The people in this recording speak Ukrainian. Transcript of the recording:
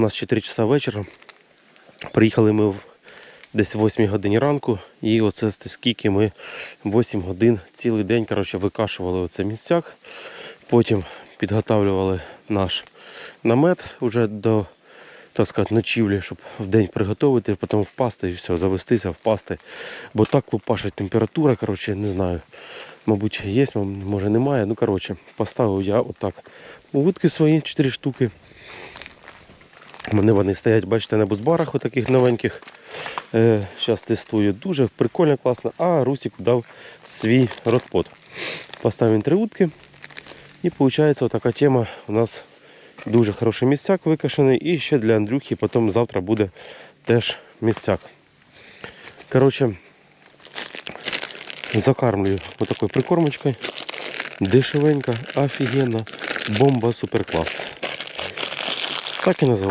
нас 4 часа вечора. Приїхали ми в десь в 8 годині ранку. І оце скільки ми 8 годин цілий день коротше, викашували оце місцях. Потім підготавлювали наш намет уже до так сказати, ночівлі, щоб в день приготувати, потім впасти і все, завестися, впасти. Бо так лупашить температура, коротше, не знаю. Мабуть, є, може немає. Ну, коротше, поставив я отак. Вудки свої 4 штуки. У мене вони стоять, бачите, на бузбарах отаких новеньких. Е, Зараз тестую. Дуже прикольно, класно. А Русик дав свій ротпот. Поставив три утки. І виходить, така тема у нас дуже хороший місцяк викашений. І ще для Андрюхи потім завтра буде теж місцяк. Коротше, закармлюю отакою прикормочкою. Дешевенька, офігенна, бомба суперклас. Так і називається.